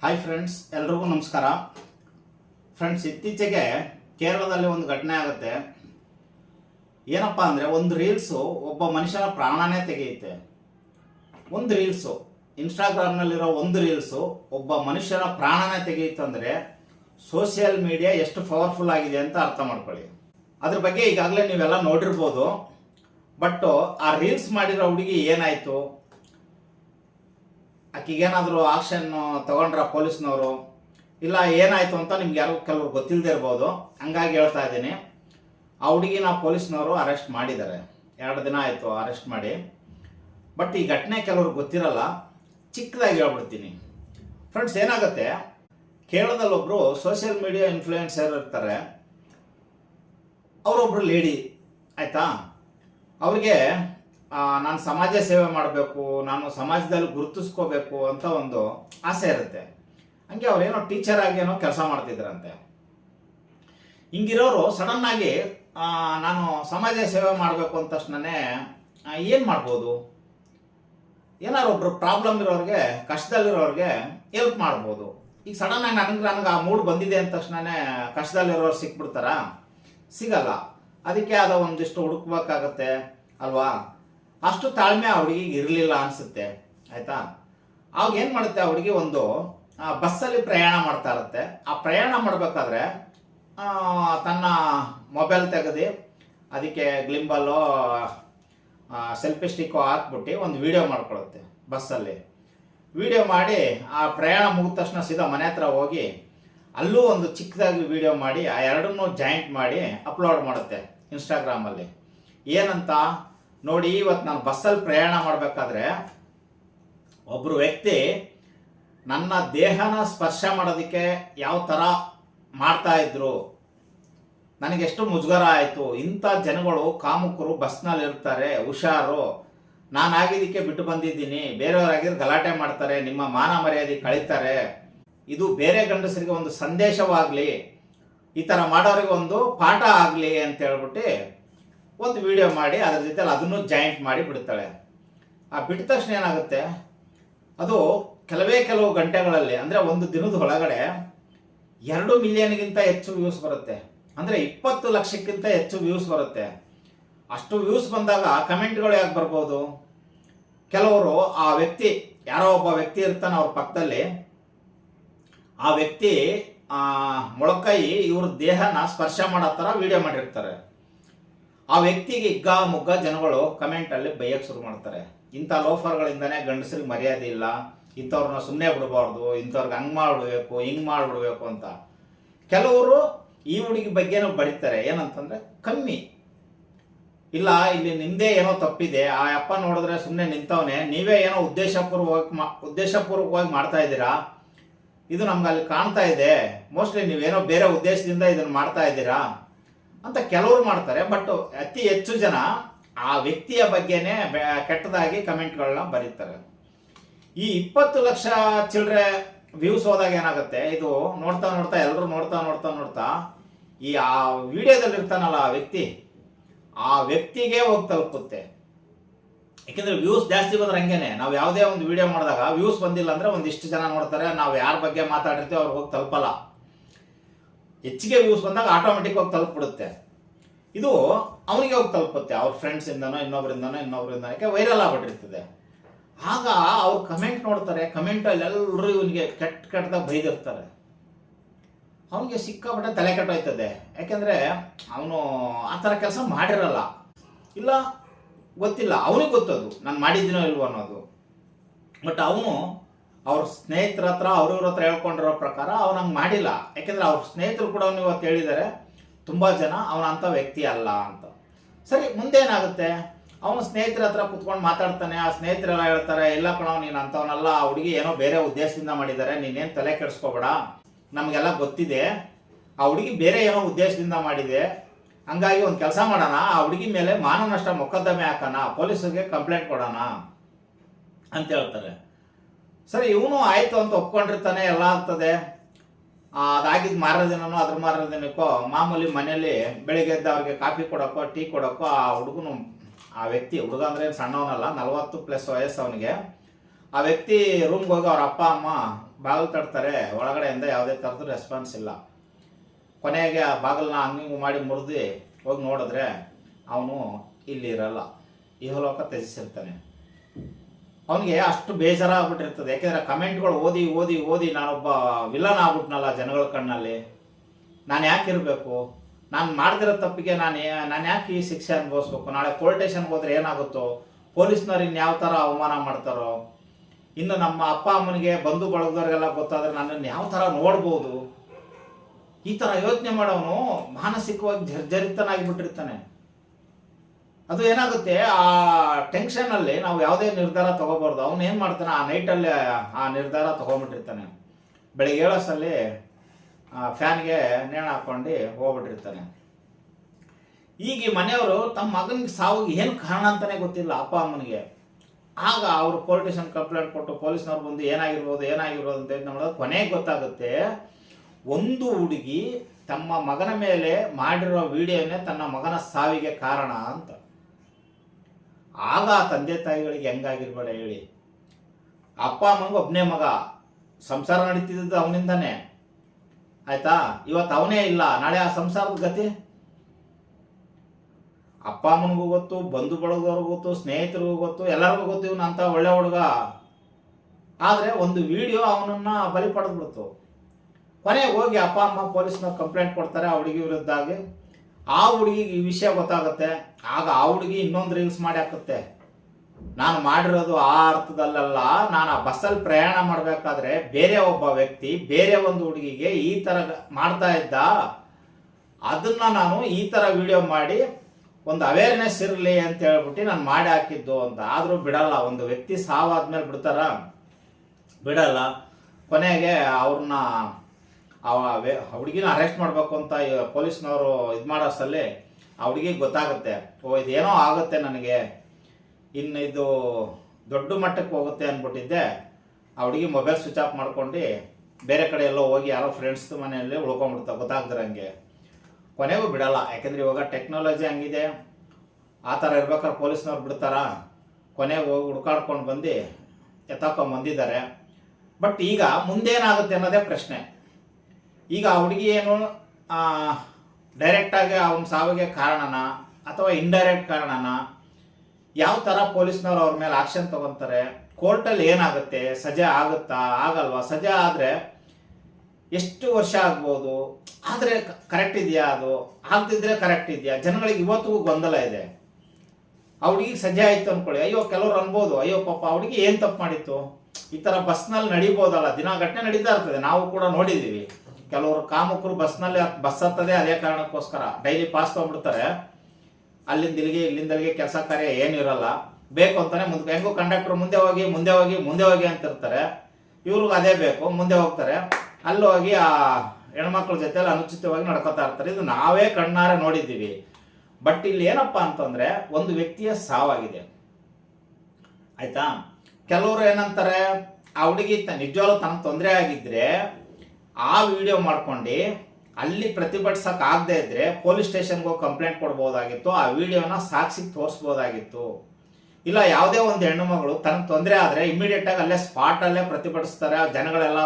Hi friends ಎಲ್ರಿಗೂ ನಮಸ್ಕಾರ. Friends ಇತ್ತೀಚೆಗೆ ಕೇರಳದಲ್ಲಿ ಒಂದು ಘಟನೆ ಆಗುತ್ತೆ. ಏನಪ್ಪ ಅಂದರೆ, ಒಂದು ರೀಲ್ಸು ಒಬ್ಬ ಮನುಷ್ಯನ ಪ್ರಾಣನೇ ತೆಗೆಯುತ್ತೆ. ಒಂದು ರೀಲ್ಸು ಇನ್ಸ್ಟಾಗ್ರಾಮ್ನಲ್ಲಿರೋ ಒಂದು ರೀಲ್ಸು ಒಬ್ಬ ಮನುಷ್ಯನ ಪ್ರಾಣನೇ ತೆಗೆಯುತ್ತೆ ಅಂದರೆ ಸೋಷಿಯಲ್ ಮೀಡಿಯಾ ಎಷ್ಟು ಪವರ್ಫುಲ್ ಆಗಿದೆ ಅಂತ ಅರ್ಥ ಮಾಡ್ಕೊಳ್ಳಿ. ಅದ್ರ ಬಗ್ಗೆ ಈಗಾಗಲೇ ನೀವೆಲ್ಲ ನೋಡಿರ್ಬೋದು. ಬಟ್ ಆ ರೀಲ್ಸ್ ಮಾಡಿರೋ ಹುಡುಗಿ ಏನಾಯಿತು? ಆಕಿಗೇನಾದರೂ ಆಕ್ಷನ್ ತಗೊಂಡ್ರ ಪೊಲೀಸ್ನವರು, ಇಲ್ಲ ಏನಾಯ್ತು ಅಂತ ನಿಮ್ಗೆ ಯಾರು ಕೆಲವ್ರು ಗೊತ್ತಿಲ್ಲದೆ ಇರ್ಬೋದು, ಹಂಗಾಗಿ ಹೇಳ್ತಾ ಇದ್ದೀನಿ. ಆ ಹುಡುಗಿನ ಪೊಲೀಸ್ನವರು ಅರೆಸ್ಟ್ ಮಾಡಿದ್ದಾರೆ. ಎರಡು ದಿನ ಆಯಿತು ಅರೆಸ್ಟ್ ಮಾಡಿ. ಬಟ್ ಈ ಘಟನೆ ಕೆಲವ್ರು ಗೊತ್ತಿರಲ್ಲ, ಚಿಕ್ಕದಾಗಿ ಹೇಳ್ಬಿಡ್ತೀನಿ. ಫ್ರೆಂಡ್ಸ್ ಏನಾಗುತ್ತೆ? ಕೇರಳದಲ್ಲೊಬ್ಬರು ಸೋಷಿಯಲ್ ಮೀಡಿಯಾ ಇನ್ಫ್ಲೂಯೆನ್ಸರ್ ಇರ್ತಾರೆ. ಅವರೊಬ್ಬರು ಲೇಡಿ ಆಯಿತಾ? ಅವ್ರಿಗೆ ನಾನು ಸಮಾಜ ಸೇವೆ ಮಾಡಬೇಕು ನಾನು ಸಮಾಜದಲ್ಲಿ ಗುರುತಿಸ್ಕೋಬೇಕು ಅಂತ ಒಂದು ಆಸೆ ಇರುತ್ತೆ. ಹಂಗೆ ಅವ್ರೇನೋ ಟೀಚರ್ ಆಗಿ ಏನೋ ಕೆಲಸ ಮಾಡ್ತಿದ್ರಂತೆ. ಹಿಂಗಿರೋರು ಸಡನ್ ಆ, ನಾನು ಸಮಾಜ ಸೇವೆ ಮಾಡಬೇಕು ಅಂದ ತಕ್ಷಣನೇ ಏನು ಮಾಡ್ಬೋದು? ಏನಾರು ಒಬ್ರು ಪ್ರಾಬ್ಲಮ್ ಇರೋರಿಗೆ ಕಷ್ಟದಲ್ಲಿರೋರಿಗೆ ಹೆಲ್ಪ್ ಮಾಡ್ಬೋದು. ಈಗ ಸಡನ್ ಆಗಿ ನನಗೆ ನನಗೆ ಆ ಮೂಡ್ ಬಂದಿದೆ ಅಂದ ತಕ್ಷಣನೇ ಕಷ್ಟದಲ್ಲಿರೋರು ಸಿಕ್ಬಿಡ್ತಾರ? ಸಿಗಲ್ಲ. ಅದಕ್ಕೆ ಅದ ಒಂದಿಷ್ಟು ಹುಡುಕ್ಬೇಕಾಗತ್ತೆ ಅಲ್ವಾ? ಅಷ್ಟು ತಾಳ್ಮೆ ಆ ಹುಡುಗಿಗೆ ಇರಲಿಲ್ಲ ಅನಿಸುತ್ತೆ, ಆಯ್ತಾ? ಅವಾಗ ಏನು ಮಾಡುತ್ತೆ ಆ ಹುಡುಗಿ ಒಂದು ಬಸ್ಸಲ್ಲಿ ಪ್ರಯಾಣ ಮಾಡ್ತಾ ಇರುತ್ತೆ. ಆ ಪ್ರಯಾಣ ಮಾಡಬೇಕಾದ್ರೆ ತನ್ನ ಮೊಬೈಲ್ ತೆಗೆದು, ಅದಕ್ಕೆ ಗ್ಲಿಂಬಲ್ಲೋ ಸೆಲ್ಫಿ ಸ್ಟಿಕ್ಕೋ ಹಾಕ್ಬಿಟ್ಟು ಒಂದು ವಿಡಿಯೋ ಮಾಡ್ಕೊಳುತ್ತೆ ಬಸ್ಸಲ್ಲಿ. ವಿಡಿಯೋ ಮಾಡಿ, ಆ ಪ್ರಯಾಣ ಮುಗಿದ ತಕ್ಷಣ ಸೀದಾ ಮನೆ ಹತ್ರ ಹೋಗಿ, ಅಲ್ಲೂ ಒಂದು ಚಿಕ್ಕದಾಗಿ ವಿಡಿಯೋ ಮಾಡಿ, ಆ ಎರಡನ್ನೂ ಜಾಯಿಂಟ್ ಮಾಡಿ, ಅಪ್ಲೋಡ್ ಮಾಡುತ್ತೆ ಇನ್ಸ್ಟಾಗ್ರಾಮಲ್ಲಿ ಏನಂತ? ನೋಡಿ ಇವತ್ತು ನಾನು ಬಸ್ಸಲ್ಲಿ ಪ್ರಯಾಣ ಮಾಡಬೇಕಾದ್ರೆ ಒಬ್ಬರು ವ್ಯಕ್ತಿ ನನ್ನ ದೇಹನ ಸ್ಪರ್ಶ ಮಾಡೋದಕ್ಕೆ ಯಾವ ಥರ ಮಾಡ್ತಾ ಇದ್ರು. ನನಗೆಷ್ಟು ಮುಜುಗರ ಆಯಿತು. ಇಂಥ ಜನಗಳು ಕಾಮುಕರು ಬಸ್ನಲ್ಲಿ ಇರ್ತಾರೆ, ಹುಷಾರು. ನಾನು ಆಗಿದ್ದಕ್ಕೆ ಬಿಟ್ಟು ಬಂದಿದ್ದೀನಿ. ಬೇರೆಯವರಾಗಿದ್ರೆ ಗಲಾಟೆ ಮಾಡ್ತಾರೆ, ನಿಮ್ಮ ಮಾನ ಮರ್ಯಾದೆ ಕಳೀತಾರೆ. ಇದು ಬೇರೆ ಗಂಡಸರಿಗೆ ಒಂದು ಸಂದೇಶವಾಗಲಿ, ಈ ಥರ ಮಾಡೋರಿಗೆ ಒಂದು ಪಾಠ ಆಗಲಿ ಅಂತ ಹೇಳ್ಬಿಟ್ಟು ಒಂದು ವಿಡಿಯೋ ಮಾಡಿ, ಅದ್ರ ಜೊತೆಲಿ ಅದನ್ನು ಜಾಯಿಂಟ್ ಮಾಡಿ ಬಿಡ್ತಾಳೆ. ಆ ಬಿಟ್ಟ ತಕ್ಷಣ ಏನಾಗುತ್ತೆ? ಅದು ಕೆಲವೇ ಕೆಲವು ಗಂಟೆಗಳಲ್ಲಿ, ಅಂದರೆ ಒಂದು ದಿನದ ಒಳಗಡೆ ಎರಡು ಮಿಲಿಯನ್ಗಿಂತ ಹೆಚ್ಚು ವ್ಯೂಸ್ ಬರುತ್ತೆ. ಅಂದರೆ ಇಪ್ಪತ್ತು ಲಕ್ಷಕ್ಕಿಂತ ಹೆಚ್ಚು ವ್ಯೂಸ್ ಬರುತ್ತೆ. ಅಷ್ಟು ವ್ಯೂಸ್ ಬಂದಾಗ ಕಮೆಂಟ್ಗಳು ಯಾಕೆ ಬರ್ಬೋದು? ಕೆಲವರು ಆ ವ್ಯಕ್ತಿ, ಯಾರೋ ಒಬ್ಬ ವ್ಯಕ್ತಿ ಇರ್ತಾನೆ ಅವ್ರ ಪಕ್ಕದಲ್ಲಿ. ಆ ವ್ಯಕ್ತಿ ಮೊಳಕೈ ಇವ್ರ ದೇಹನ ಸ್ಪರ್ಶ ಮಾಡೋ ಥರ ವಿಡಿಯೋ ಮಾಡಿರ್ತಾರೆ. ಆ ವ್ಯಕ್ತಿಗೆ ಇಗ್ಗ ಮುಗ್ಗ ಜನಗಳು ಕಮೆಂಟಲ್ಲಿ ಬೈಯಕ್ಕೆ ಶುರು ಮಾಡ್ತಾರೆ. ಇಂಥ ಲೋಫರ್ಗಳಿಂದನೇ ಗಂಡಸರಿಗೆ ಮರ್ಯಾದೆ ಇಲ್ಲ. ಇಂಥವ್ರನ್ನ ಸುಮ್ಮನೆ ಬಿಡಬಾರ್ದು, ಇಂಥವ್ರಿಗೆ ಹಂಗೆ ಮಾಡಿಬಿಡ್ಬೇಕು, ಹಿಂಗೆ ಮಾಡಿಬಿಡ್ಬೇಕು ಅಂತ. ಕೆಲವರು ಈ ಹುಡುಗಿ ಬಗ್ಗೆನೂ ಬಡಿತಾರೆ ಏನಂತಂದ್ರೆ ಕಮ್ಮಿ. ಇಲ್ಲ, ಇಲ್ಲಿ ನಿಂದೇ ಏನೋ ತಪ್ಪಿದೆ. ಆ ಅಪ್ಪ ನೋಡಿದ್ರೆ ಸುಮ್ಮನೆ ನಿಂತವನೇ. ನೀವೇ ಏನೋ ಉದ್ದೇಶಪೂರ್ವಕ ಉದ್ದೇಶಪೂರ್ವಕವಾಗಿ ಮಾಡ್ತಾ ಇದ್ದೀರಾ? ಇದು ನಮ್ಗೆ ಅಲ್ಲಿ ಕಾಣ್ತಾ ಇದೆ. ಮೋಸ್ಟ್ಲಿ ನೀವೇನೋ ಬೇರೆ ಉದ್ದೇಶದಿಂದ ಇದನ್ನು ಮಾಡ್ತಾ ಇದ್ದೀರಾ? ಅಂತ ಕೆಲವರು ಮಾಡ್ತಾರೆ ಬಟ್ ಅತಿ ಹೆಚ್ಚು ಜನ ಆ ವ್ಯಕ್ತಿಯ ಬಗ್ಗೆನೇ ಕೆಟ್ಟದಾಗಿ ಕಮೆಂಟ್ಗಳನ್ನ ಬರೀತಾರೆ. ಈ ಇಪ್ಪತ್ತು ಲಕ್ಷ ಚಿಲ್ಲರೆ ವ್ಯೂಸ್ ಹೋದಾಗ ಏನಾಗುತ್ತೆ, ಇದು ನೋಡ್ತಾ ನೋಡ್ತಾ ಎಲ್ಲರೂ ನೋಡ್ತಾ ನೋಡ್ತಾ ನೋಡ್ತಾ, ಈ ಆ ವಿಡಿಯೋದಲ್ಲಿ ಇರ್ತಾನಲ್ಲ ಆ ವ್ಯಕ್ತಿ, ಆ ವ್ಯಕ್ತಿಗೆ ಹೋಗಿ ತಲುಪುತ್ತೆ. ಯಾಕೆಂದ್ರೆ ವ್ಯೂಸ್ ಜಾಸ್ತಿ ಬಂದ್ರೆ ಹಂಗೇನೆ, ನಾವು ಯಾವುದೇ ಒಂದು ವಿಡಿಯೋ ಮಾಡಿದಾಗ ವ್ಯೂಸ್ ಬಂದಿಲ್ಲ ಅಂದ್ರೆ ಒಂದಿಷ್ಟು ಜನ ನೋಡ್ತಾರೆ, ನಾವು ಯಾರ ಬಗ್ಗೆ ಮಾತಾಡಿರ್ತೀವಿ ಅವ್ರಿಗೆ ಹೋಗಿ ತಲುಪಲ್ಲ. ಹೆಚ್ಚಿಗೆ ವ್ಯೂಸ್ ಬಂದಾಗ ಆಟೋಮೆಟಿಕ್ ಹೋಗಿ ತಲುಪಿಬಿಡುತ್ತೆ. ಇದು ಅವನಿಗೆ ಹೋಗಿ ತಲುಪುತ್ತೆ. ಅವ್ರ ಫ್ರೆಂಡ್ಸ್ ಇಂದನೋ ಇನ್ನೊಬ್ಬರಿಂದನೋ ಇನ್ನೊಬ್ಬರಿಂದ ಯಾಕೆ? ವೈರಲ್ ಆಗ್ಬಿಟ್ಟಿರ್ತದೆ. ಆಗ ಅವ್ರು ಕಮೆಂಟ್ ನೋಡ್ತಾರೆ. ಕಮೆಂಟಲ್ಲಿ ಎಲ್ಲರೂ ಇವನಿಗೆ ಕೆಟ್ಟ ಕೆಟ್ಟದಾಗ ಬೈದಿರ್ತಾರೆ. ಅವನಿಗೆ ಸಿಕ್ಕಾಪಟ್ಟೆ ತಲೆ ಕೆಟ್ಟೋಯ್ತದೆ ಯಾಕೆಂದ್ರೆ ಅವನು ಆ ಥರ ಕೆಲಸ ಮಾಡಿರಲ್ಲ. ಇಲ್ಲ, ಗೊತ್ತಿಲ್ಲ. ಅವನಿಗೆ ಗೊತ್ತದು. ನಾನು ಮಾಡಿದ್ದೀನೋ ಇಲ್ವೋ ಅನ್ನೋದು. ಬಟ್ ಅವನು ಅವ್ರ ಸ್ನೇಹಿತರ ಹತ್ರ ಅವ್ರವ್ರ ಹತ್ರ ಹೇಳ್ಕೊಂಡಿರೋ ಪ್ರಕಾರ ಅವ್ನ ಹಂಗೆ ಮಾಡಿಲ್ಲ. ಯಾಕೆಂದ್ರೆ ಅವ್ರ ಸ್ನೇಹಿತರು ಕೂಡ ಅವ್ನು ಇವತ್ತು ಹೇಳಿದ್ದಾರೆ ತುಂಬ ಜನ ಅವನಂಥ ವ್ಯಕ್ತಿ ಅಲ್ಲ ಅಂತ. ಸರಿ ಮುಂದೆ ಏನಾಗುತ್ತೆ ಅವನು ಸ್ನೇಹಿತರ ಹತ್ರ ಕುತ್ಕೊಂಡು ಮಾತಾಡ್ತಾನೆ, ಆ ಸ್ನೇಹಿತರೆಲ್ಲ ಹೇಳ್ತಾರೆ, ಇಲ್ಲ ಕಣೋ, ನೀನು ಆ ಹುಡುಗಿ ಏನೋ ಬೇರೆ ಉದ್ದೇಶದಿಂದ ಮಾಡಿದ್ದಾರೆ ನೀನೇನು ತಲೆ ಕೆಡಿಸ್ಕೋಬೇಡ. ನಮಗೆಲ್ಲ ಗೊತ್ತಿದೆ, ಆ ಹುಡುಗಿ ಬೇರೆ ಏನೋ ಉದ್ದೇಶದಿಂದ ಮಾಡಿದೆ. ಹಂಗಾಗಿ ಒಂದು ಕೆಲಸ ಮಾಡೋಣ, ಆ ಹುಡುಗಿ ಮೇಲೆ ಮಾನನಷ್ಟ ಮೊಕದ್ದಮೆ ಹಾಕೋಣ ಪೊಲೀಸರಿಗೆ ಕಂಪ್ಲೇಂಟ್ ಕೊಡೋಣ. ಅಂತ ಹೇಳ್ತಾರೆ. ಸರಿ, ಇವನು ಆಯ್ತು ಅಂತ ಒಪ್ಕೊಂಡಿರ್ತಾನೆ ಎಲ್ಲ ಆಗ್ತದೆ. ಅದಾಗಿದ್ದು ಮಾರನೇ ದಿನನೋ, ಅದ್ರ ಮಾರನೇ ದಿನಕ್ಕೋ, ಮಾಮೂಲಿ ಮನೆಯಲ್ಲಿ ಬೆಳಿಗ್ಗೆ ಎದ್ದ ಅವ್ರಿಗೆ ಕಾಫಿ ಕೊಡೋಕ್ಕೋ ಟೀ ಕೊಡೋಕ್ಕೋ ಆ ಹುಡುಗನು, ಆ ವ್ಯಕ್ತಿ, ಹುಡುಗ ಅಂದ್ರೆ ಏನು ಸಣ್ಣವನಲ್ಲ, ನಲ್ವತ್ತು ಪ್ಲಸ್ ವಯಸ್ಸು ಅವನಿಗೆ. ಆ ವ್ಯಕ್ತಿ ರೂಮ್ಗೆ ಹೋಗಿ ಅವ್ರ ಅಪ್ಪ, ಅಮ್ಮ ಬಾಗಿಲು ತಡ್ತಾರೆ, ಒಳಗಡೆಯಿಂದ ಯಾವುದೇ ಥರದ್ದು ರೆಸ್ಪಾನ್ಸ್ ಇಲ್ಲ. ಕೊನೆಗೆ ಆ ಬಾಗಿಲನ್ನ ಹಂಗಿಂಗು ಮಾಡಿ ಮುರಿದು ಹೋಗಿ ನೋಡಿದ್ರೆ ಅವನು ಇಲ್ಲಿ ಇರಲ್ಲ. ಇಹಲೋಕ ತ್ಯಜಿಸಿರ್ತಾನೆ. ಅವನಿಗೆ ಅಷ್ಟು ಬೇಜಾರ ಆಗ್ಬಿಟ್ಟಿರ್ತದೆ ಯಾಕೆಂದರೆ ಕಮೆಂಟ್ಗಳು ಓದಿ ಓದಿ ಓದಿ ನಾನೊಬ್ಬ ವಿಲನ್ ಆಗ್ಬಿಟ್ನಲ್ಲ ಜನಗಳ ಕಣ್ಣಲ್ಲಿ. ನಾನು ಯಾಕೆ ಇರಬೇಕು? ನಾನು ಮಾಡ್ದಿರೋ ತಪ್ಪಿಗೆ ನಾನು ನಾನು ಯಾಕೆ ಈ ಶಿಕ್ಷೆ ಅನುಭವಿಸ್ಬೇಕು? ನಾಳೆ ಪೋಲ್ ಸ್ಟೇಷನ್ಗೆ ಹೋದ್ರೆ ಏನಾಗುತ್ತೋ? ಪೊಲೀಸ್ನವ್ರು ಇನ್ಯಾವ ಥರ ಅವಮಾನ ಮಾಡ್ತಾರೋ? ಇನ್ನು ನಮ್ಮ ಅಪ್ಪ ಅಮ್ಮನಿಗೆ ಬಂಧು ಬಳಗದವ್ರಿಗೆಲ್ಲ ಗೊತ್ತಾದ್ರೆ ನನ್ನನ್ನು ಯಾವ ಥರ ನೋಡ್ಬೋದು? ಈ ಥರ ಯೋಚನೆ ಮಾಡೋನು ಮಾನಸಿಕವಾಗಿ ಜರ್ಜರಿತನಾಗಿ ಬಿಟ್ಟಿರ್ತಾನೆ ಅದು ಏನಾಗುತ್ತೆ? ಆ ಟೆನ್ಷನಲ್ಲಿ ನಾವು ಯಾವುದೇ ನಿರ್ಧಾರ ತಗೋಬಾರ್ದು. ಅವನು ಏನು ಮಾಡ್ತಾನೆ? ಆ ನೈಟಲ್ಲಿ ಆ ನಿರ್ಧಾರ ತಗೊಂಬಿಟ್ಟಿರ್ತಾನೆ ಬೆಳಿಗ್ಗೆ ಏಳೋಸಲ್ಲಿ ಫ್ಯಾನ್ಗೆ ನೇಣು ಹಾಕೊಂಡು ಹೋಗ್ಬಿಟ್ಟಿರ್ತಾನೆ. ಈಗ ಈ ಮನೆಯವರು ತಮ್ಮ ಮಗನಿಗೆ ಸಾವಿಗೆ ಏನು ಕಾರಣ ಅಂತಲೇ ಗೊತ್ತಿಲ್ಲ ಅಪ್ಪ ಅಮ್ಮನಿಗೆ. ಆಗ ಅವರು ಪೊಲೀಸ್ ಸ್ಟೇಷನ್ ಕಂಪ್ಲೇಂಟ್ ಕೊಟ್ಟು ಪೊಲೀಸ್ನವ್ರು ಬಂದು ಏನಾಗಿರ್ಬೋದು ಏನಾಗಿರ್ಬೋದು ಅಂತ ಹೇಳಿ ನೋಡಿದ್ರೆ ಕೊನೆಗೆ ಗೊತ್ತಾಗುತ್ತೆ. ಒಂದು ಹುಡುಗಿ ತಮ್ಮ ಮಗನ ಮೇಲೆ ಮಾಡಿರೋ ವಿಡಿಯೋನೇ ತನ್ನ ಮಗನ ಸಾವಿಗೆ ಕಾರಣ ಅಂತ. ಆಗ ತಂದೆ ತಾಯಿಗಳಿಗೆ ಹೆಂಗಾಗಿರ್ಬೇಡ ಹೇಳಿ. ಅಪ್ಪ, ಅಮ್ಮಂಗೆ ಒಬ್ಬನೇ ಮಗ. ಸಂಸಾರ ನಡೀತಿದ್ದು ಅವನಿಂದಾನೆ. ಆಯ್ತಾ? ಇವತ್ತು ಅವನೇ ಇಲ್ಲ. ನಾಳೆ ಆ ಸಂಸಾರದ ಗತಿ? ಅಪ್ಪ, ಅಮ್ಮನಿಗೂ ಗೊತ್ತು ಬಂಧು ಬಳಗದವ್ರಿಗೂ ಗೊತ್ತು, ಸ್ನೇಹಿತರಿಗೂ ಗೊತ್ತು, ಎಲ್ಲರಿಗೂ ಗೊತ್ತು ಇವನು ಅಂತ ಒಳ್ಳೆ ಹುಡುಗ. ಆದರೆ ಒಂದು ವಿಡಿಯೋ ಅವನನ್ನ ಬಲಿ ಪಡೆದ್ಬಿಡ್ತು. ಕೊನೆಗೆ ಹೋಗಿ ಅಪ್ಪ, ಅಮ್ಮ ಪೊಲೀಸ್ನ ಕಂಪ್ಲೇಂಟ್ ಕೊಡ್ತಾರೆ ಆ ಹುಡುಗಿ ವಿರುದ್ಧಾಗಿ ಆ ಹುಡುಗಿಗೆ ಈ ವಿಷಯ ಗೊತ್ತಾಗುತ್ತೆ ಆಗ ಆ ಹುಡುಗಿ ಇನ್ನೊಂದು ರೀಲ್ಸ್ ಮಾಡಿ ಹಾಕುತ್ತೆ. ನಾನು ಮಾಡಿರೋದು ಆ ಅರ್ಥದಲ್ಲ ನಾನು ಆ ಬಸ್ಸಲ್ಲಿ ಪ್ರಯಾಣ ಮಾಡಬೇಕಾದ್ರೆ ಬೇರೆ ಒಬ್ಬ ವ್ಯಕ್ತಿ ಬೇರೆ ಒಂದು ಹುಡುಗಿಗೆ ಈ ಥರ ಮಾಡ್ತಾ ಇದ್ದ ಅದನ್ನ ನಾನು ಈ ಥರ ವಿಡಿಯೋ ಮಾಡಿ ಒಂದು ಅವೇರ್ನೆಸ್ ಇರಲಿ ಅಂತ ಹೇಳ್ಬಿಟ್ಟು ನಾನು ಮಾಡಿ ಹಾಕಿದ್ದು ಅಂತ. ಆದರೂ ಬಿಡಲ್ಲ ಒಂದು ವ್ಯಕ್ತಿ ಸಾವಾದ್ಮೇಲೆ ಬಿಡ್ತಾರ? ಬಿಡಲ್ಲ. ಕೊನೆಗೆ ಅವ್ರನ್ನ ಅವ ಹುಡುಗಿನ ಅರೆಸ್ಟ್ ಮಾಡಬೇಕು ಅಂತ ಪೊಲೀಸ್ನವರು ಇದು ಮಾಡೋಷ್ಟಲ್ಲಿ ಆ ಹುಡುಗಿಗೆ ಗೊತ್ತಾಗುತ್ತೆ. ಓ, ಇದೇನೋ ಆಗುತ್ತೆ ನನಗೆ. ಇನ್ನು ಇದು ದೊಡ್ಡ ಮಟ್ಟಕ್ಕೆ ಹೋಗುತ್ತೆ ಅಂದ್ಬಿಟ್ಟಿದ್ದೆ. ಆ ಹುಡುಗಿ ಮೊಬೈಲ್ ಸ್ವಿಚ್ ಆಫ್ ಮಾಡ್ಕೊಂಡು ಬೇರೆ ಕಡೆ ಎಲ್ಲೋ ಹೋಗಿ ಯಾರೋ ಫ್ರೆಂಡ್ಸ್ ಮನೆಯಲ್ಲಿ ಉಳ್ಕೊಂಡ್ಬಿಡ್ತಾವೆ ಗೊತ್ತಾಗ್ದಿರಂಗೆ ಕೊನೆಗೂ ಬಿಡಲ್ಲ. ಯಾಕೆಂದ್ರೆ ಇವಾಗ ಟೆಕ್ನಾಲಜಿ ಹಂಗಿದೆ. ಆ ಥರ ಇರ್ಬೇಕಾದ್ರೆ ಪೊಲೀಸ್ನವ್ರು ಬಿಡ್ತಾರ? ಕೊನೆಗೆ ಹೋಗಿ ಹುಡ್ಕಾಡ್ಕೊಂಡು ಬಂದು ಎತ್ತಾಕೊಂಡ್ ಬಂದಿದ್ದಾರೆ ಬಟ್ ಈಗ ಮುಂದೇನಾಗುತ್ತೆ ಅನ್ನೋದೇ ಪ್ರಶ್ನೆ. ಈಗ ಆ ಹುಡುಗಿ ಏನು ಡೈರೆಕ್ಟಾಗಿ ಅವನ ಸಾವಿಗೆ ಕಾರಣನ ಅಥವಾ ಇಂಡೈರೆಕ್ಟ್ ಕಾರಣನ? ಯಾವ ಥರ ಪೊಲೀಸ್ನವ್ರು ಅವ್ರ ಮೇಲೆ ಆಕ್ಷನ್ ತಗೊಂತಾರೆ? ಕೋರ್ಟಲ್ಲಿ ಏನಾಗುತ್ತೆ? ಸಜೆ ಆಗುತ್ತಾ? ಆಗಲ್ವಾ? ಸಜೆ ಆದರೆ ಎಷ್ಟು ವರ್ಷ ಆಗ್ಬೋದು? ಆದರೆ ಕರೆಕ್ಟ್ ಇದೆಯಾ ಅದು? ಆಗ್ತಿದ್ರೆ ಕರೆಕ್ಟ್ ಇದೆಯಾ? ಜನಗಳಿಗೆ ಇವತ್ತಿಗೂ ಗೊಂದಲ ಇದೆ. ಆ ಸಜೆ ಆಯ್ತು ಅನ್ಕೊಳ್ಳಿ. ಅಯ್ಯೋ, ಕೆಲವ್ರು ಅನ್ಬೋದು. ಅಯ್ಯೋ, ಪಾಪ, ಆ ಏನು ತಪ್ಪು ಮಾಡಿತ್ತು? ಈ ಥರ ಬಸ್ನಲ್ಲಿ ನಡಿಬೋದಲ್ಲ? ದಿನ ಘಟನೆ ನಡೀತಾ ಇರ್ತದೆ. ನಾವು ಕೂಡ ನೋಡಿದ್ದೀವಿ. ಕೆಲವರು ಕಾಮಕರು ಬಸ್ನಲ್ಲಿ ಬಸ್ ಹತ್ತದೆ ಅದೇ ಕಾರಣಕ್ಕೋಸ್ಕರ ಡೈಲಿ ಪಾಸ್ ತೊಗೊಂಡ್ಬಿಡ್ತಾರೆ. ಅಲ್ಲಿಂದ ಇಲ್ಲಿಗೆ, ಇಲ್ಲಿಂದ ಇಲ್ಲಿಗೆ ಕೆಲಸ ಕಾರ್ಯ ಏನು ಇರಲ್ಲ. ಬೇಕು ಅಂತಾನೆ ಮುಂದೆ, ಹೆಂಗೋ ಕಂಡಕ್ಟರ್ ಮುಂದೆ ಹೋಗಿ ಮುಂದೆ ಹೋಗಿ ಮುಂದೆ ಹೋಗಿ ಅಂತಿರ್ತಾರೆ. ಇವ್ರಿಗೂ ಅದೇ ಬೇಕು, ಮುಂದೆ ಹೋಗ್ತಾರೆ. ಅಲ್ಲಿ ಹೋಗಿ ಆ ಹೆಣ್ಮಕ್ಳ ಜೊತೆಲಿ ಅನುಚಿತವಾಗಿ ನಡ್ಕೋತಾ ಇರ್ತಾರೆ. ಇದು ನಾವೇ ಕಣ್ಣಾರೆ ನೋಡಿದ್ದೀವಿ. ಬಟ್ ಇಲ್ಲಿ ಏನಪ್ಪಾ ಅಂತಂದ್ರೆ ಒಂದು ವ್ಯಕ್ತಿಯ ಸಾವಾಗಿದೆ. ಆಯ್ತಾ? ಕೆಲವರು ಏನಂತಾರೆ, ಆ ಹುಡುಗಿ ನಿಜವಾಗ್ಲೂ ತನಗೆ ತೊಂದರೆ ಆಗಿದ್ರೆ ಆ ವಿಡಿಯೋ ಮಾಡ್ಕೊಂಡು ಅಲ್ಲಿ ಪ್ರತಿಭಟಿಸಕ್ ಆಗದೆ ಇದ್ರೆ ಪೊಲೀಸ್ ಸ್ಟೇಷನ್ಗೆ ಹೋಗಿ ಕಂಪ್ಲೇಂಟ್ ಕೊಡ್ಬೋದಾಗಿತ್ತು, ಆ ವಿಡಿಯೋನ ಸಾಕ್ಷಿಗೆ ತೋರಿಸ್ಬೋದಾಗಿತ್ತು. ಇಲ್ಲ, ಯಾವುದೇ ಒಂದು ಹೆಣ್ಣು ಮಗಳು ತನ್ನ ತೊಂದರೆ ಆದರೆ ಇಮಿಡಿಯೇಟ್ ಆಗಿ ಅಲ್ಲೇ ಸ್ಪಾಟ್ ಅಲ್ಲೇ ಪ್ರತಿಭಟಿಸ್ತಾರೆ, ಜನಗಳೆಲ್ಲ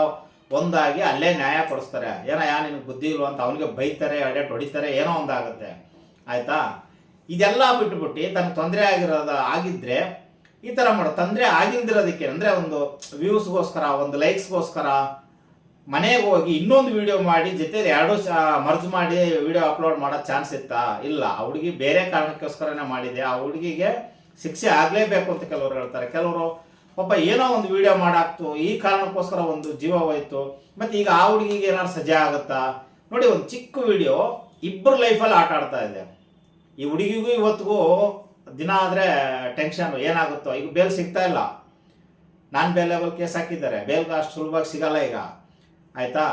ಒಂದಾಗಿ ಅಲ್ಲೇ ನ್ಯಾಯ ಕೊಡಿಸ್ತಾರೆ. ಏನೋ ಯಾ ನಿನಗೆ ಬುದ್ಧಿ ಇಲ್ವ ಅಂತ ಅವನಿಗೆ ಬೈತಾರೆ ಅಡೆಟ್ ಹೊಡಿತಾರೆ, ಏನೋ ಒಂದಾಗುತ್ತೆ. ಆಯ್ತಾ? ಇದೆಲ್ಲ ಬಿಟ್ಬಿಟ್ಟು ತನ್ನ ತೊಂದರೆ ಆಗಿರೋದು, ಆಗಿದ್ರೆ ಈ ಥರ ಮಾಡೋ. ತೊಂದರೆ ಆಗಿಲ್ದಿರೋದಕ್ಕೆ ಅಂದರೆ ಒಂದು ವ್ಯೂಸ್ಗೋಸ್ಕರ ಒಂದು ಲೈಕ್ಸ್ಗೋಸ್ಕರ ಮನೆಗೆ ಹೋಗಿ ಇನ್ನೊಂದು ವಿಡಿಯೋ ಮಾಡಿ, ಜೊತೆಲಿ ಎರಡು ಮರ್ಜ್ ಮಾಡಿ ವಿಡಿಯೋ ಅಪ್ಲೋಡ್ ಮಾಡೋ ಚಾನ್ಸ್ ಇತ್ತಾ? ಇಲ್ಲ. ಆ ಹುಡುಗಿ ಬೇರೆ ಕಾರಣಕ್ಕೋಸ್ಕರನೇ ಮಾಡಿದೆ. ಆ ಹುಡುಗಿಗೆ ಶಿಕ್ಷೆ ಆಗಲೇಬೇಕು ಅಂತ ಕೆಲವರು ಹೇಳ್ತಾರೆ. ಕೆಲವರು ಪಾಪ ಏನೋ ಒಂದು ವಿಡಿಯೋ ಮಾಡಾಕ್ತು. ಈ ಕಾರಣಕ್ಕೋಸ್ಕರ ಒಂದು ಜೀವ ಹೋಯ್ತು. ಮತ್ತೆ ಈಗ ಆ ಹುಡುಗಿಗೆ ಏನಾದ್ರು ಸಜೆ ಆಗುತ್ತಾ? ನೋಡಿ, ಒಂದು ಚಿಕ್ಕ ವಿಡಿಯೋ ಇಬ್ಬರು ಲೈಫಲ್ಲಿ ಆಟ ಆಡ್ತಾ ಇದೆ. ಈ ಹುಡುಗಿಗೂ ಇವತ್ತಿಗೂ ದಿನ ಆದರೆ ಟೆನ್ಷನ್ ಏನಾಗುತ್ತೋ? ಈಗ ಬೇಲ್ ಸಿಗ್ತಾ ಇಲ್ಲ. ನಾನ್ ಬೇಲೆಬಲ್ ಕೇಸ್ ಹಾಕಿದ್ದಾರೆ. ಬೇಲ್ಗೆ ಅಷ್ಟು ಸುಲಭವಾಗಿ ಸಿಗಲ್ಲ ಈಗ. ಆಯ್ತಾ?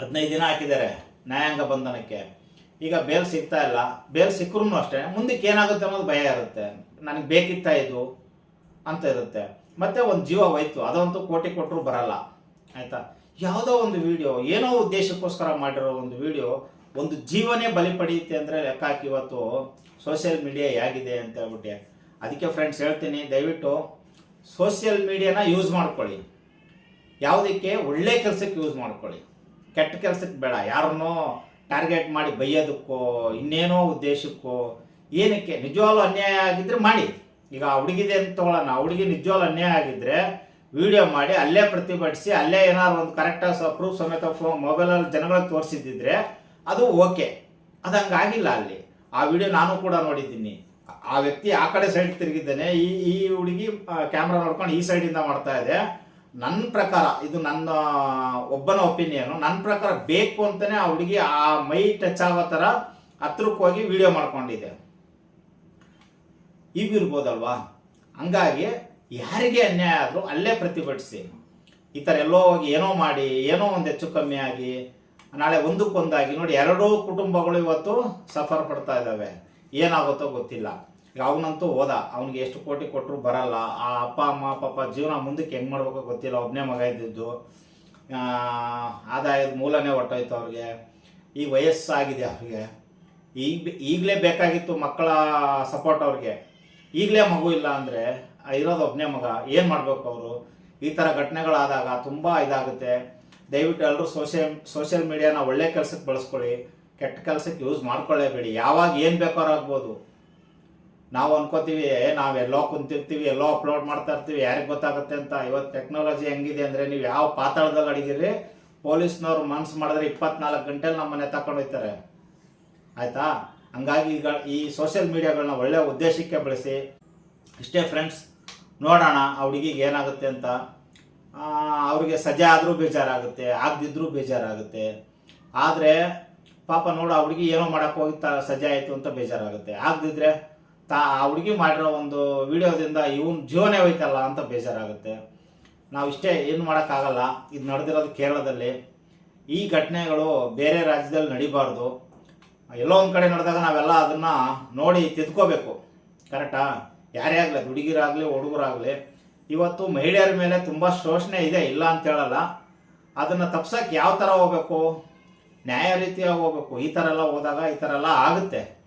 ಹದಿನೈದು ದಿನ ಹಾಕಿದ್ದಾರೆ ನ್ಯಾಯಾಂಗ ಬಂಧನಕ್ಕೆ. ಈಗ ಬೇಲ್ ಸಿಗ್ತಾ ಇಲ್ಲ. ಬೇಲ್ ಸಿಕ್ಕರೂ ಅಷ್ಟೇ. ಮುಂದಕ್ಕೆ ಏನಾಗುತ್ತೆ ಅನ್ನೋದು ಭಯ ಇರುತ್ತೆ. ನನಗೆ ಬೇಕಿತ್ತ ಇದು ಅಂತ ಇರುತ್ತೆ. ಮತ್ತೆ ಒಂದು ಜೀವ ಹೋಯ್ತು. ಅದಂತೂ ಕೋಟಿ ಕೊಟ್ಟರು ಬರಲ್ಲ. ಆಯ್ತಾ? ಯಾವುದೋ ಒಂದು ವಿಡಿಯೋ ಏನೋ ಉದ್ದೇಶಕ್ಕೋಸ್ಕರ ಮಾಡಿರೋ ಒಂದು ವಿಡಿಯೋ ಒಂದು ಜೀವನೇ ಬಲಿ ಪಡೆಯುತ್ತೆ ಅಂದರೆ ಲೆಕ್ಕ ಹಾಕಿ ಇವತ್ತು ಸೋಷಿಯಲ್ ಮೀಡಿಯಾ ಹೇಗಿದೆ ಅಂತ ಹೇಳ್ಬಿಟ್ಟು. ಅದಕ್ಕೆ ಫ್ರೆಂಡ್ಸ್ ಹೇಳ್ತೀನಿ, ದಯವಿಟ್ಟು ಸೋಷಿಯಲ್ ಮೀಡಿಯಾನ ಯೂಸ್ ಮಾಡ್ಕೊಳ್ಳಿ. ಯಾವುದಕ್ಕೆ? ಒಳ್ಳೆ ಕೆಲಸಕ್ಕೆ ಯೂಸ್ ಮಾಡ್ಕೊಳ್ಳಿ. ಕೆಟ್ಟ ಕೆಲಸಕ್ಕೆ ಬೇಡ. ಯಾರನ್ನೋ ಟಾರ್ಗೆಟ್ ಮಾಡಿ ಬೈಯೋದಕ್ಕೋ, ಇನ್ನೇನೋ ಉದ್ದೇಶಕ್ಕೋ, ಏನಕ್ಕೆ? ನಿಜವಾಗ್ಲೂ ಅನ್ಯಾಯ ಆಗಿದ್ದರೆ ಮಾಡಿ. ಈಗ ಆ ಹುಡುಗಿದೆ ಅಂತ ತೊಗೊಳ್ಳೋಣ. ಹುಡುಗಿ ನಿಜವಾಗ್ಲೂ ಅನ್ಯಾಯ ಆಗಿದ್ದರೆ ವಿಡಿಯೋ ಮಾಡಿ, ಅಲ್ಲೇ ಪ್ರತಿಭಟಿಸಿ, ಅಲ್ಲೇ ಏನಾದ್ರು ಒಂದು ಕರೆಕ್ಟಾಗಿ ಪ್ರೂಫ್ ಸಮೇತ ಫೋನ್ ಮೊಬೈಲಲ್ಲಿ ಜನಗಳಿಗೆ ತೋರಿಸಿದ್ದಿದ್ರೆ ಅದು ಓಕೆ ಅದು ಹಂಗಾಗಿಲ್ಲ ಅಲ್ಲಿ. ಆ ವಿಡಿಯೋ ನಾನು ಕೂಡ ನೋಡಿದ್ದೀನಿ. ಆ ವ್ಯಕ್ತಿ ಆ ಕಡೆ ಸೈಡ್ ತಿರುಗಿದ್ದಾನೆ. ಈ ಈ ಹುಡುಗಿ ಕ್ಯಾಮ್ರಾ ನೋಡ್ಕೊಂಡು ಈ ಸೈಡಿಂದ ಮಾಡ್ತಾ ಇದೆ. ನನ್ನ ಪ್ರಕಾರ, ಇದು ನನ್ನ ಒಬ್ಬನ ಒಪಿನಿಯನು ನನ್ನ ಪ್ರಕಾರ ಬೇಕು ಅಂತಾನೆ ಆ ಹುಡುಗಿ ಆ ಮೈ ಟಚ್ ಆಗೋ ಥರ ಹತ್ರಕ್ಕೆ ಹೋಗಿ ವಿಡಿಯೋ ಮಾಡ್ಕೊಂಡಿದೆ. ಈಗ ಇರ್ಬೋದಲ್ವಾ ಹಂಗಾಗಿ ಯಾರಿಗೆ ಅನ್ಯಾಯ ಆದರೂ ಅಲ್ಲೇ ಪ್ರತಿಭಟಿಸಿ. ಈ ಥರ ಎಲ್ಲೋ ಹೋಗಿ ಏನೋ ಮಾಡಿ, ಏನೋ ಒಂದು ಹೆಚ್ಚು ಕಮ್ಮಿ ಆಗಿ, ನಾಳೆ ಒಂದಕ್ಕೊಂದಾಗಿ ನೋಡಿ, ಎರಡೂ ಕುಟುಂಬಗಳು ಇವತ್ತು ಸಫರ್ ಪಡ್ತಾ ಇದ್ದಾವೆ. ಏನಾಗುತ್ತೋ ಗೊತ್ತಿಲ್ಲ. ಅವನಂತೂ ಹೋದ. ಅವ್ನಿಗೆ ಎಷ್ಟು ಕೋಟಿ ಕೊಟ್ಟರು ಬರಲ್ಲ. ಆ ಅಪ್ಪ, ಅಮ್ಮ, ಪಾಪ ಜೀವನ ಮುಂದಕ್ಕೆ ಹೆಂಗೆ ಮಾಡ್ಬೇಕೋ ಗೊತ್ತಿಲ್ಲ. ಒಬ್ಬನೇ ಮಗ ಇದ್ದಿದ್ದು. ಆದಾಯದ ಮೂಲನೇ ಹೊಟ್ಟೋಯ್ತು ಅವ್ರಿಗೆ. ಈ ವಯಸ್ಸಾಗಿದೆ ಅವ್ರಿಗೆ. ಈಗ, ಈಗಲೇ ಬೇಕಾಗಿತ್ತು ಮಕ್ಕಳ ಸಪೋರ್ಟ್ ಅವ್ರಿಗೆ. ಈಗಲೇ ಮಗು ಇಲ್ಲ ಅಂದರೆ ಇರೋದು ಒಬ್ಬನೇ ಮಗ. ಏನು ಮಾಡಬೇಕು ಅವರು? ಈ ಥರ ಘಟನೆಗಳಾದಾಗ ತುಂಬ ಇದಾಗುತ್ತೆ. ದಯವಿಟ್ಟು ಎಲ್ಲರೂ ಸೋಷಿಯಲ್ ಸೋಷಿಯಲ್ ಮೀಡಿಯಾನ ಒಳ್ಳೆ ಕೆಲಸಕ್ಕೆ ಬಳಸ್ಕೊಳ್ಳಿ. ಕೆಟ್ಟ ಕೆಲಸಕ್ಕೆ ಯೂಸ್ ಮಾಡ್ಕೊಳ್ಳೇಬೇಡಿ. ಯಾವಾಗ ಏನು ಬೇಕಾದ್ರೂ ಆಗ್ಬೋದು. ನಾವು ಅನ್ಕೋತೀವಿ ಎಲ್ಲೋ ಕುಂತಿರ್ತೀವಿ, ಎಲ್ಲೋ ಅಪ್ಲೋಡ್ ಮಾಡ್ತಾ ಇರ್ತೀವಿ, ಯಾರಿಗೆ ಗೊತ್ತಾಗುತ್ತೆ ಅಂತ? ಇವತ್ತು ಟೆಕ್ನಾಲಜಿ ಹೆಂಗಿದೆ ಅಂದರೆ ನೀವು ಯಾವ ಪಾತಾಳದಾಗ ಅಡಿಗಿರಿ ಪೊಲೀಸ್ನವ್ರು ಮನ್ಸು ಮಾಡಿದ್ರೆ ಇಪ್ಪತ್ನಾಲ್ಕು ಗಂಟೆಲಿ ನಮ್ಮ ಮನೆ ತಗೊಂಡು ಹೋಗ್ತಾರೆ. ಆಯಿತಾ? ಹಂಗಾಗಿ ಈಗ ಈ ಸೋಷಿಯಲ್ ಮೀಡಿಯಾಗಳನ್ನ ಒಳ್ಳೆ ಉದ್ದೇಶಕ್ಕೆ ಬಳಸಿ, ಇಷ್ಟೇ ಫ್ರೆಂಡ್ಸ್ ನೋಡೋಣ ಆ ಹುಡುಗಿಗೆ ಏನಾಗುತ್ತೆ ಅಂತ. ಅವ್ರಿಗೆ ಸಜೆ ಆದರೂ ಬೇಜಾರಾಗುತ್ತೆ, ಆಗದಿದ್ರೂ ಬೇಜಾರಾಗುತ್ತೆ. ಆದರೆ, ಪಾಪ ನೋಡು, ಆ ಹುಡುಗಿ ಏನೋ ಮಾಡೋಕ್ಕೆ ಹೋಗಿ ಸಜೆ ಆಯಿತು ಅಂತ ಬೇಜಾರಾಗುತ್ತೆ. ಆಗದಿದ್ರೆ ತಾ ಆ ಹುಡುಗಿ ಮಾಡಿರೋ ಒಂದು ವಿಡಿಯೋದಿಂದ ಇವನ್ ಜೀವನೇ ಹೋಯ್ತಲ್ಲ ಅಂತ ಬೇಜಾರಾಗುತ್ತೆ. ನಾವು ಇಷ್ಟೇ ಏನು ಮಾಡೋಕ್ಕಾಗಲ್ಲ. ಇದು ನಡೆದಿರೋದು ಕೇರಳದಲ್ಲಿ. ಈ ಘಟನೆಗಳು ಬೇರೆ ರಾಜ್ಯದಲ್ಲಿ ನಡಿಬಾರ್ದು. ಎಲ್ಲೋ ಒಂದು ಕಡೆ ನಡೆದಾಗ ನಾವೆಲ್ಲ ಅದನ್ನು ನೋಡಿ ತಿದ್ಕೋಬೇಕು. ಕರೆಕ್ಟಾ? ಯಾರೇ ಆಗಲಿ ಹುಡುಗಿರಾಗಲಿ, ಹುಡುಗರಾಗಲಿ. ಇವತ್ತು ಮಹಿಳೆಯರ ಮೇಲೆ ತುಂಬ ಶೋಷಣೆ ಇದೆ, ಇಲ್ಲ ಅಂತ ಹೇಳಲ್ಲ. ಅದನ್ನು ತಪ್ಸಕ್ಕೆ ಯಾವ ಥರ ಹೋಗ್ಬೇಕು? ನ್ಯಾಯ ರೀತಿಯಾಗಿ ಹೋಗ್ಬೇಕು? ಈ ಥರ ಎಲ್ಲ ಹೋದಾಗ ಈ ಥರ ಎಲ್ಲ ಆಗುತ್ತೆ.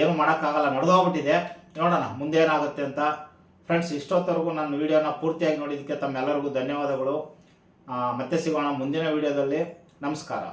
ಏನು ಮಾಡೋಕ್ಕಾಗಲ್ಲ, ನಡೆದೋಗ್ಬಿಟ್ಟಿದೆ. ನೋಡೋಣ ಮುಂದೆ ಏನಾಗುತ್ತೆ ಅಂತ. ಫ್ರೆಂಡ್ಸ್ ಇಷ್ಟೊತ್ತವರೆಗೂ ನನ್ನ ವಿಡಿಯೋನ ಪೂರ್ತಿಯಾಗಿ ನೋಡಿದ್ದಕ್ಕೆ ತಮ್ಮೆಲ್ಲರಿಗೂ ಧನ್ಯವಾದಗಳು. ಮತ್ತೆ ಸಿಗೋಣ ಮುಂದಿನ ವಿಡಿಯೋದಲ್ಲಿ. ನಮಸ್ಕಾರ.